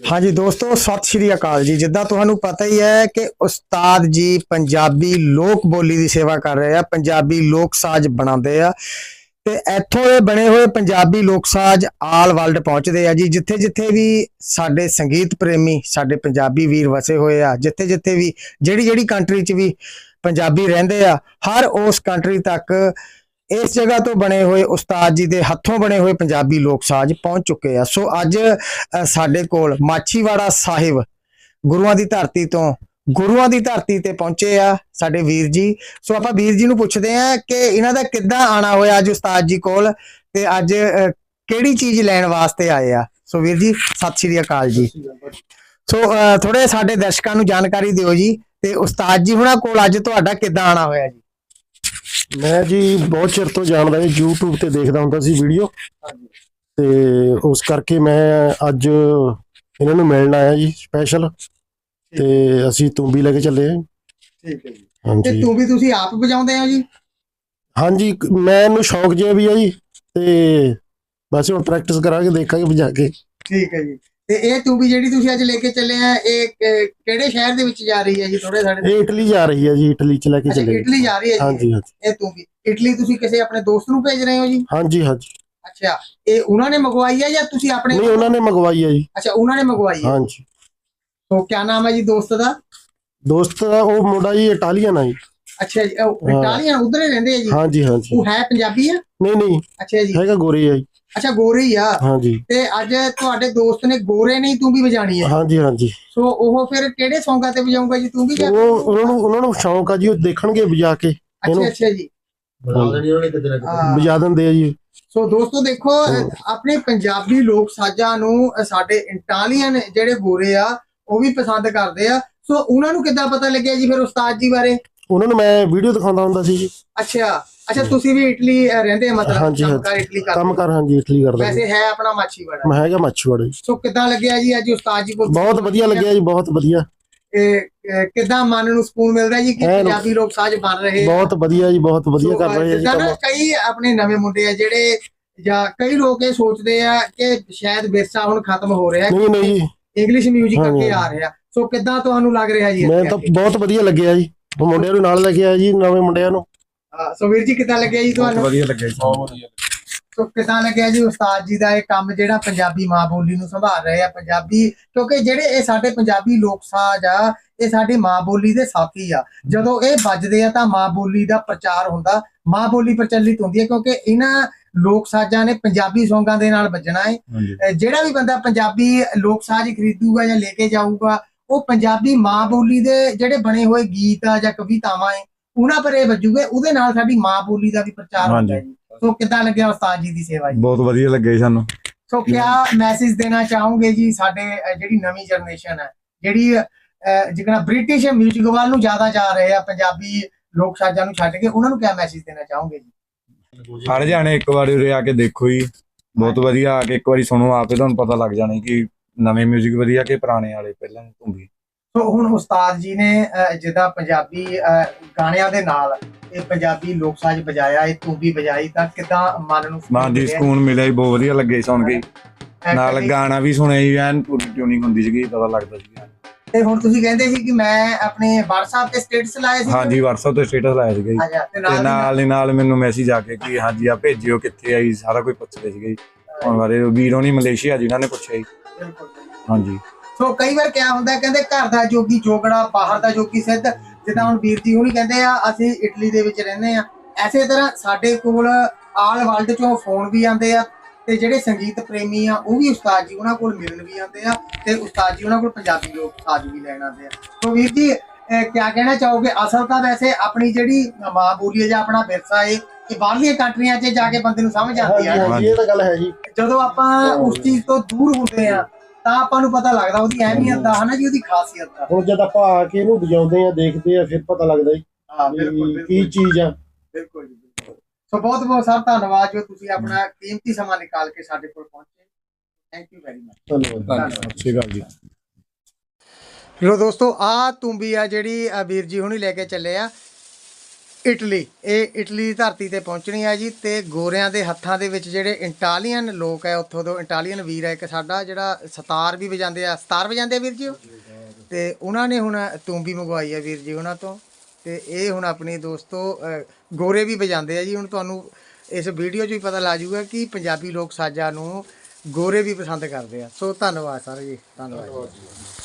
ਹਾਂਜੀ ਦੋਸਤੋ, ਸਤਿ ਸ਼੍ਰੀ ਅਕਾਲ ਜੀ। ਜਿੱਦਾਂ ਤੁਹਾਨੂੰ ਪਤਾ ਹੀ ਹੈ ਕਿ ਉਸਤਾਦ ਜੀ ਪੰਜਾਬੀ ਲੋਕ ਬੋਲੀ ਦੀ ਸੇਵਾ ਕਰ ਰਹੇ ਆ, ਪੰਜਾਬੀ ਲੋਕ ਸਾਜ਼ ਬਣਾਉਂਦੇ ਆ ਤੇ ਇੱਥੋਂ ਦੇ ਬਣੇ ਹੋਏ ਪੰਜਾਬੀ ਲੋਕ ਸਾਜ਼ ਆਲ ਵਰਲਡ ਪਹੁੰਚਦੇ ਆ ਜੀ। ਜਿੱਥੇ ਜਿੱਥੇ ਵੀ ਸਾਡੇ ਸੰਗੀਤ ਪ੍ਰੇਮੀ, ਸਾਡੇ ਪੰਜਾਬੀ ਵੀਰ ਵਸੇ ਹੋਏ ਆ ਜਿੱਥੇ ਜਿੱਥੇ ਵੀ ਜਿਹੜੀ ਜਿਹੜੀ ਕੰਟਰੀ 'ਚ ਵੀ ਪੰਜਾਬੀ ਰਹਿੰਦੇ ਆ, ਹਰ ਉਸ ਕੰਟਰੀ ਤੱਕ ਇਸ ਜਗ੍ਹਾ ਤੋਂ ਬਣੇ ਹੋਏ ਉਸਤਾਦ ਜੀ ਦੇ ਹੱਥੋਂ ਬਣੇ ਹੋਏ ਪੰਜਾਬੀ ਲੋਕ ਸਾਜ਼ ਪਹੁੰਚ ਚੁੱਕੇ ਆ। ਸੋ ਅੱਜ ਸਾਡੇ ਕੋਲ ਮਾਛੀਵਾੜਾ ਸਾਹਿਬ ਗੁਰੂਆਂ ਦੀ ਧਰਤੀ ਤੋਂ, ਗੁਰੂਆਂ ਦੀ ਧਰਤੀ ਤੇ ਪਹੁੰਚੇ ਆ ਸਾਡੇ ਵੀਰ ਜੀ। ਸੋ ਆਪਾਂ ਵੀਰ ਜੀ ਨੂੰ ਪੁੱਛਦੇ ਆ ਕਿ ਇਹਨਾਂ ਦਾ ਕਿੱਦਾਂ ਆਣਾ ਹੋਇਆ ਅੱਜ ਉਸਤਾਦ ਜੀ ਕੋਲ ਤੇ ਅੱਜ ਕਿਹੜੀ ਚੀਜ਼ ਲੈਣ ਵਾਸਤੇ ਆਏ ਆ? ਸੋ ਵੀਰ ਜੀ, ਸਤਿ ਸ਼੍ਰੀ ਅਕਾਲ ਜੀ। ਸੋ ਥੋੜੇ ਸਾਡੇ ਦਰਸ਼ਕਾਂ ਨੂੰ ਜਾਣਕਾਰੀ ਦਿਓ ਜੀ ਤੇ ਉਸਤਾਦ ਜੀ ਹੁਣਾਂ ਕੋਲ ਅੱਜ ਤੁਹਾਡਾ ਕਿੱਦਾਂ ਆਣਾ ਹੋਇਆ ਜੀ? ਮੈਂ ਜੀ ਬਹੁਤ ਚਿਰ ਤੋਂ ਜਾਣਦਾ ਹਾਂ YouTube ਤੇ ਦੇਖਦਾ ਹੁੰਦਾ ਸੀ ਵੀਡੀਓ ਤੇ ਉਸ ਕਰਕੇ ਮੈਂ ਅੱਜ ਇਹਨਾਂ ਨੂੰ ਮਿਲਣ ਆਇਆ ਜੀ ਸਪੈਸ਼ਲ ਤੇ ਅਸੀਂ ਤੂੰਬੀ ਲੈ ਕੇ ਚੱਲੇ ਹਾਂ ਠੀਕ ਹੈ ਜੀ। ਤੇ ਹਾਂਜੀ। ਤੂੰ ਵੀ ਤੁਸੀਂ ਆਪ ਵਜਾਉਂਦੇ ਹੋ ਜੀ? ਹਾਂਜੀ ਮੈਨੂੰ ਸ਼ੌਕ ਜਿਹਾ ਵੀ ਆ ਜੀ ਤੇ ਬਸ ਹੁਣ ਪ੍ਰੈਕਟਿਸ ਕਰਾਂਗੇ ਦੇਖਾਂਗੇ ਵਜਾ ਕੇ। ਠੀਕ ਹੈ ਜੀ। ਤੇ ਇਹ ਤੂੰ ਵੀ ਜਿਹੜੀ ਤੁਸੀਂ ਅੱਜ ਲੈ ਕੇ ਚੱਲੇ ਆ ਇਹ ਕਿਹੜੇ ਸ਼ਹਿਰ ਦੇ ਵਿੱਚ ਜਾ ਰਹੀ ਹੈ ਜੀ ਥੋੜੇ ਸਾਡੇ ਇਟਲੀ ਜਾ ਰਹੀ ਹੈ ਜੀ ਇਟਲੀ ਚ ਲੈ ਕੇ ਅੱਛਾ ਇਟਲੀ ਜਾ ਰਹੀ ਹੈ ਹਾਂਜੀ ਹਾਂਜੀ। ਇਹ ਤੂੰ ਵੀ ਇਟਲੀ ਤੁਸੀਂ ਕਿਸੇ ਆਪਣੇ ਦੋਸਤ ਨੂੰ ਭੇਜ ਰਹੇ ਹੋ ਜੀ? ਹਾਂਜੀ ਹਾਂਜੀ। ਅੱਛਾ ਇਹ ਉਹਨਾਂ ਨੇ ਮੰਗਵਾਈ ਹੈ ਜਾਂ ਤੁਸੀਂ ਆਪਣੇ ਨਹੀਂ ਉਹਨਾਂ ਨੇ ਮੰਗਵਾਈ ਹੈ ਜੀ। ਅੱਛਾ ਉਹਨਾਂ ਨੇ ਮੰਗਵਾਈ ਹੈ? ਹਾਂਜੀ। ਤੋ ਕੀ ਨਾਮ ਹੈ ਜੀ ਦੋਸਤ ਦਾ? ਦੋਸਤ ਦਾ ਉਹ ਮੁੰਡਾ ਜੀ ਇਟਾਲੀਅਨ ਆ ਜੀ। ਅੱਛਾ ਜੀ ਹਾਂ। ਇਟਾਲੀਅਨ ਉਧਰ ਰਹਿੰਦੇ ਆ ਜੀ? ਹਾਂਜੀ ਹਾਂਜੀ। ਉਹ ਹੈ ਪੰਜਾਬੀ ਆ? ਨਹੀਂ ਨਹੀਂ। ਅੱਛਾ ਜੀ। ਹੈਗਾ ਗੋਰੀ ਆ ਜੀ। ਅੱਛਾ ਗੋਰੇ ਹੀ ਆ। ਹਾਂਜੀ। ਤੇ ਅੱਜ ਤੁਹਾਡੇ ਦੋਸਤ ਨੇ ਗੋਰੇ ਨਹੀਂ ਤੂੰ ਵੀ ਵਜਾਣੀ ਹੈ ਹਾਂਜੀ ਹਾਂਜੀ। ਸੋ ਉਹ ਫਿਰ ਕਿਹੜੇ ਸੌਂਗਾਂ ਤੇ ਵਜਾਊਗਾ ਜੀ? ਤੂੰ ਵੀ ਜਾਂ ਉਹ ਉਹਨਾਂ ਨੂੰ ਉਹਨਾਂ ਨੂੰ ਸ਼ੌਂਕ ਆ ਜੀ ਉਹ ਦੇਖਣਗੇ ਵਜਾ ਕੇ। ਅੱਛਾ ਅੱਛਾ ਜੀ। ਵਜਾ ਦਿੰਦੇ ਆ ਜੀ। ਸੋ ਦੋਸਤੋ ਦੇਖੋ। ਆਪਣੇ ਪੰਜਾਬੀ ਲੋਕ ਸਾਜ਼ਾਂ ਨੂੰ ਸਾਡੇ ਇਟਾਲੀਅਨ ਜਿਹੜੇ ਗੋਰੇ ਆ ਉਹ ਵੀ ਪਸੰਦ ਕਰਦੇ ਆ। ਸੋ ਉਹਨਾਂ ਨੂੰ ਕਿੱਦਾਂ ਪਤਾ ਲੱਗਿਆ ਜੀ ਫਿਰ ਉਸਤਾਦ ਜੀ ਬਾਰੇ? ਉਹਨਾਂ ਨੂੰ ਮੈਂ ਵੀਡੀਓ ਦਿਖਾਉਂਦਾ ਹੁੰਦਾ ਸੀ ਜੀ ਅੱਛਾ ਅੱਛਾ ਤੁਸੀਂ ਵੀ ਇਟਲੀ ਰਹਿੰਦੇ ਆ ਮਤਲਬ ਹਾਂਜੀ, ਹਾਂਜੀ। ਕੰਮਕਾਰ ਇਟਲੀ ਕਰਦੇ ਕੰਮ ਹੋ। ਕਰ ਹਾਂਜੀ ਇਟਲੀ ਕਰਦਾ ਜੀ। ਵੈਸੇ ਹੈ ਆਪਣਾ ਮਾਛੀਵਾੜਾ ਮੈਂ ਹੈਗਾ ਮੱਛੀਵਾੜਾ ਜੀ ਸੋ ਕਿੱਦਾਂ ਲੱਗਿਆ ਜੀ ਅੱਜ ਉਸਤਾਦ ਜੀ ਕੋਲ ਬਹੁਤ ਵਧੀਆ ਲੱਗਿਆ ਜੀ ਬਹੁਤ ਵਧੀਆ ਕਿੱਦਾਂ ਮਨ ਨੂੰ ਸਕੂਨ ਮਿਲਦਾ ਜੀ ਕਿ ਐਨ। ਪੰਜਾਬੀ ਲੋਕ ਸਾਜ ਬਣ ਰਹੇ ਆ ਬਹੁਤ ਵਧੀਆ ਜੀ ਬਹੁਤ ਵਧੀਆ ਕਰ ਰਹੇ ਆ ਜੀ ਜਿੱਦਾਂ ਨਾ ਕੰਮ ਕਈ ਆਪਣੇ ਨਵੇਂ ਮੁੰਡੇ ਆ ਜਿਹੜੇ ਜਾਂ ਕਈ ਲੋਕ ਇਹ ਸੋਚਦੇ ਆ ਕਿ ਸ਼ਾਇਦ ਵਿਰਸਾ ਹੁਣ ਖਤਮ ਹੋ ਰਿਹਾ ਨਹੀਂ ਨਹੀਂ ਜੀ ਇੰਗਲਿਸ਼ 뮤직 ਹਾਂਜੀ। ਅੱਗੇ ਆ ਰਿਹਾ ਸੋ ਕਿੱਦਾਂ ਤੁਹਾਨੂੰ ਲੱਗ ਰਿਹਾ ਜੀ ਮੈਂ ਇੱਥੇ ਤਾਂ ਆ ਕੇ? ਬਹੁਤ ਵਧੀਆ ਲੱਗਿਆ ਜੀ ਉਹ ਮੁੰਡਿਆਂ ਨੂੰ ਨਾਲ ਲੈ ਕੇ ਆਇਆ ਜੀ ਨਵੇਂ ਮੁੰਡਿਆਂ ਨੂੰ। ਹਾਂ, ਸੋ ਵੀਰ ਜੀ ਕਿੱਦਾਂ ਲੱਗਿਆ ਜੀ ਤੁਹਾਨੂੰ? ਵਧੀਆ ਲੱਗਿਆ ਜੀ। ਬਹੁਤ ਵਧੀਆ ਸੋ ਕਿੱਦਾਂ ਲੱਗਿਆ ਜੀ ਉਸਤਾਦ ਜੀ ਦਾ ਇਹ ਕੰਮ ਜਿਹੜਾ ਪੰਜਾਬੀ ਮਾਂ ਬੋਲੀ ਨੂੰ ਸੰਭਾਲ ਰਹੇ ਆ ਪੰਜਾਬੀ? ਕਿਉਂਕਿ ਜਿਹੜੇ ਇਹ ਸਾਡੇ ਪੰਜਾਬੀ ਲੋਕ ਸਾਜ਼ ਆ ਇਹ ਸਾਡੀ ਮਾਂ ਬੋਲੀ ਦੇ ਸਾਥੀ ਆ। ਜਦੋਂ ਇਹ ਵੱਜਦੇ ਆ ਤਾਂ ਮਾਂ ਬੋਲੀ ਦਾ ਪ੍ਰਚਾਰ ਹੁੰਦਾ। ਮਾਂ ਬੋਲੀ ਪ੍ਰਚਲਿਤ ਹੁੰਦੀ ਹੈ ਕਿਉਂਕਿ ਇਹਨਾਂ ਲੋਕ ਸਾਜ਼ਾਂ ਨੇ ਪੰਜਾਬੀ ਸੌਂਗਾਂ ਦੇ ਨਾਲ ਵੱਜਣਾ ਹੈ। ਜਿਹੜਾ ਵੀ ਬੰਦਾ ਪੰਜਾਬੀ ਲੋਕ ਸਾਜ਼ ਖਰੀਦੂਗਾ ਜਾਂ ਲੈ ਕੇ ਜਾਊਗਾ ਉਹ ਪੰਜਾਬੀ ਮਾਂ ਬੋਲੀ ਦੇ ਜਿਹੜੇ ਬਣੇ ਹੋਏ ਗੀਤ ਆ ਜਾਂ ਕਵਿਤਾਵਾਂ ਹੈ ਉਹਨਾਂ ਪਰ ਇਹ ਵੱਜੂਗੇ ਉਹਦੇ ਨਾਲ ਸਾਡੀ ਮਾਂ ਬੋਲੀ ਦਾ ਵੀ ਪ੍ਰਚਾਰ ਹੁੰਦਾ ਹੈ ਸੋ ਕਿੱਦਾਂ ਲੱਗਿਆ ਉਸਤਾਦ ਜੀ ਦੀ ਸੇਵਾ ਜੀ? ਬਹੁਤ ਵਧੀਆ ਲੱਗਿਆ ਜੀ ਸਾਨੂੰ। ਸੋ ਕਿਆ ਮੈਸੇਜ ਦੇਣਾ ਚਾਹੋਗੇ ਜੀ ਸਾਡੇ ਜਿਹੜੀ ਨਵੀਂ ਜਨਰੇਸ਼ਨ ਹੈ ਜਿਹੜੀ ਜਿਹੜਾ ਬ੍ਰਿਟਿਸ਼ 뮤직 ਵੱਲ ਨੂੰ ਜ਼ਿਆਦਾ ਜਾ ਰਹੇ ਆ ਪੰਜਾਬੀ ਲੋਕ ਸਾਜ਼ਾਂ ਨੂੰ ਛੱਡ ਕੇ ਉਹਨਾਂ ਨੂੰ ਕਿਆ ਮੈਸੇਜ ਦੇਣਾ ਚਾਹੋਗੇ ਜੀ? ਹਰ ਜਾਣੇ ਇੱਕ ਵਾਰੀ ਉਰੇ ਆ ਕੇ ਦੇਖੋ ਜੀ। ਬਹੁਤ ਵਧੀਆ ਆ ਕੇ ਇੱਕ ਵਾਰੀ ਸੁਣੋ ਆਪੇ ਤੁਹਾਨੂੰ ਪਤਾ ਲੱਗ ਜਾਣਾ ਕਿ ਨਵੇਂ 뮤직 ਵਧੀਆ ਕਿ ਪੁਰਾਣੇ ਵਾਲੇ ਪਹਿਲਾਂ ਧੁੰਬੀ ਸੋ ਹੁਣ ਉਸਤਾਦ ਜੀ ਨੇ ਅਹ, ਜਿੱਦਾਂ ਪੰਜਾਬੀ ਗਾਣਿਆਂ ਦੇ ਨਾਲ ਇਹ ਪੰਜਾਬੀ ਲੋਕ ਸਾਜ਼ ਬਜਾਇਆ ਇਹ ਤੂੰਬੀ ਬਜਾਈ ਤਾਂ ਕਿਦਾਂ ਮਨ ਨੂੰ ਮਾਂ ਮਿਲਿਆ? ਸਕੂਨ ਮਿਲਿਆ ਜੀ ਬਹੁਤ ਵਧੀਆ ਲੱਗੇ ਸੁਣ ਕੇ। ਨਾਲ ਗਾਣਾ ਵੀ ਸੁਣਿਆ ਜੀ ਐਨ ਪੂਰੀ ਟਿਊਨਿੰਗ ਹੁੰਦੀ ਸੀਗੀ ਪਤਾ ਲੱਗਦਾ ਸੀ। ਤੇ ਹੁਣ ਤੁਸੀਂ ਕਹਿੰਦੇ ਸੀ ਕਿ ਮੈਂ ਆਪਣੇ WhatsApp ਤੇ ਸਟੇਟਸ ਲਾਏ ਸੀ? ਹਾਂਜੀ WhatsApp ਤੇ ਸਟੇਟਸ ਲਾਇਆ ਸੀਗਾ ਜੀ। ਤੇ ਨਾਲ ਦੀ ਹੀ ਨਾਲ ਮੈਨੂੰ ਮੈਸੇਜ ਆ ਕੇ ਕਿ ਹਾਂਜੀ ਆ ਭੇਜਿਓ ਕਿੱਥੇ ਆਈ ਸਾਰਾ ਕੁਝ ਪੁੱਛਦੇ ਸੀਗੇ ਹੁਣ ਬਾਰੇ ਵੀਰੋਂ ਨਹੀਂ ਮਲੇਸ਼ੀਆ ਜਿਨ੍ਹਾਂ ਨੇ ਪੁੱਛਿਆ ਜੀ। ਬਿਲਕੁਲ। ਹਾਂਜੀ। ਸੋ ਕਈ ਵਾਰ ਕਿਆ ਹੁੰਦਾ ਹੈ, ਕਹਿੰਦੇ ਘਰ ਦਾ ਜੋਗੀ ਜੋਗੜਾ ਬਾਹਰ ਦਾ ਜੋਗੀ ਸਿੱਧ ਜਿੱਦਾਂ ਹੁਣ ਵੀਰ ਜੀ ਹੁਣੀ ਕਹਿੰਦੇ ਆ ਅਸੀਂ ਇਟਲੀ ਦੇ ਵਿੱਚ ਰਹਿੰਦੇ ਆ। ਐਸੇ ਤਰ੍ਹਾਂ ਸਾਡੇ ਕੋਲ ਆਲ ਵਰਲਡ ਚੋਂ ਫੋਨ ਵੀ ਆਉਂਦੇ ਆ ਤੇ ਜਿਹੜੇ ਸੰਗੀਤ ਪ੍ਰੇਮੀ ਆ ਉਹ ਵੀ ਉਸਤਾਦ ਜੀ ਉਹਨਾਂ ਕੋਲ ਮਿਲਣ ਵੀ ਆਉਂਦੇ ਆ ਤੇ ਉਸਤਾਦ ਜੀ ਉਹਨਾਂ ਕੋਲ ਪੰਜਾਬੀ ਲੋਕ ਸਾਜ਼ ਵੀ ਲੈਣ ਆਉਂਦੇ ਆ। ਸੋ ਵੀਰ ਜੀ ਅਹ, ਕਿਆ ਕਹਿਣਾ ਚਾਹੋਗੇ? ਅਸਲ ਤਾਂ ਵੈਸੇ ਆਪਣੀ ਜਿਹੜੀ ਮਾਂ ਬੋਲੀ ਹੈ ਜਾਂ ਆਪਣਾ ਵਿਰਸਾ ਹੈ ਇਹ ਬਾਹਰਲੀਆਂ ਕੰਟਰੀਆਂ 'ਚ ਜਾ ਕੇ ਬੰਦੇ ਨੂੰ ਸਮਝ ਆਉਂਦੀ ਆ। ਹਾਂਜੀ ਇਹ ਤਾਂ ਗੱਲ ਹੈ ਜੀ। ਜਦੋਂ ਆਪਾਂ ਉਸ ਚੀਜ਼ ਤੋਂ ਦੂਰ ਹੁੰਦੇ ਆ ਤਾਂ ਆਪਾਂ ਨੂੰ ਪਤਾ ਲੱਗਦਾ ਉਹਦੀ ਅਹਿਮੀਅਤ ਦਾ ਹਨਾ ਜੀ ਉਹਦੀ ਖਾਸੀਅਤ ਦਾ। ਹੁਣ ਜਦ ਆਪਾਂ ਆ ਕੇ ਇਹਨੂੰ ਵਜਾਉਂਦੇ ਆ ਦੇਖਦੇ ਆ ਫਿਰ ਪਤਾ ਲੱਗਦਾ ਜੀ ਹਾਂ ਵੀ ਕੀ ਚੀਜ਼ ਆ। ਬਿਲਕੁਲ ਜੀ ਬਿਲਕੁਲ। ਸੋ ਬਹੁਤ ਬਹੁਤ ਸਰ ਧੰਨਵਾਦ ਜੋ ਤੁਸੀਂ ਆਪਣਾ ਕੀਮਤੀ ਸਮਾਂ ਨਿਕਾਲ ਕੇ ਸਾਡੇ ਕੋਲ ਪਹੁੰਚੇ। ਥੈਂਕ ਯੂ ਵੈਰੀ ਮਚ ਧੰਨਵਾਦ। ਸਤਿ ਸ਼੍ਰੀ ਅਕਾਲ ਜੀ। ਲੋ ਦੋਸਤੋ ਆ ਤੁੰਬੀ ਆ ਜਿਹੜੀ ਆ ਵੀਰ ਜੀ ਹੁਣੀ ਲੈ ਕੇ ਚੱਲੇ ਆ। ਇਟਲੀ। ਇਹ ਇਟਲੀ ਦੀ ਧਰਤੀ ਤੇ ਪਹੁੰਚਣੀ ਹੈ ਜੀ ਤੇ ਗੋਰਿਆਂ ਦੇ ਹੱਥਾਂ ਦੇ ਵਿੱਚ ਜਿਹੜੇ ਇਟਾਲੀਅਨ ਲੋਕ ਹੈ ਉੱਥੋਂ ਤੋਂ ਇਟਾਲੀਅਨ ਵੀਰ ਹੈ ਇੱਕ ਸਾਡਾ ਜਿਹੜਾ ਸਤਾਰ ਵੀ ਵਜਾਉਂਦੇ ਆ। ਸਤਾਰ ਵਜਾਉਂਦੇ ਆ ਵੀਰ ਜੀ ਉਹ? ਤੇ ਉਹਨਾਂ ਨੇ ਹੁਣ ਤੂੰਬੀ ਮੰਗਵਾਈ ਹੈ ਵੀਰ ਜੀ ਉਹਨਾਂ ਤੋਂ। ਤੇ ਇਹ ਹੁਣ ਆਪਣੀ ਦੋਸਤੋ ਗੋਰੇ ਵੀ ਵਜਾਉਂਦੇ ਆ ਜੀ। ਹੁਣ ਤੁਹਾਨੂੰ ਇਸ ਵੀਡੀਓ 'ਚ ਵੀ ਪਤਾ ਲੱਗ ਜਾਊਗਾ ਕਿ ਪੰਜਾਬੀ ਲੋਕ ਸਾਜਾ ਨੂੰ ਗੋਰੇ ਵੀ ਪਸੰਦ ਕਰਦੇ ਆ। ਸੋ ਧੰਨਵਾਦ ਸਰ ਜੀ, ਧੰਨਵਾਦ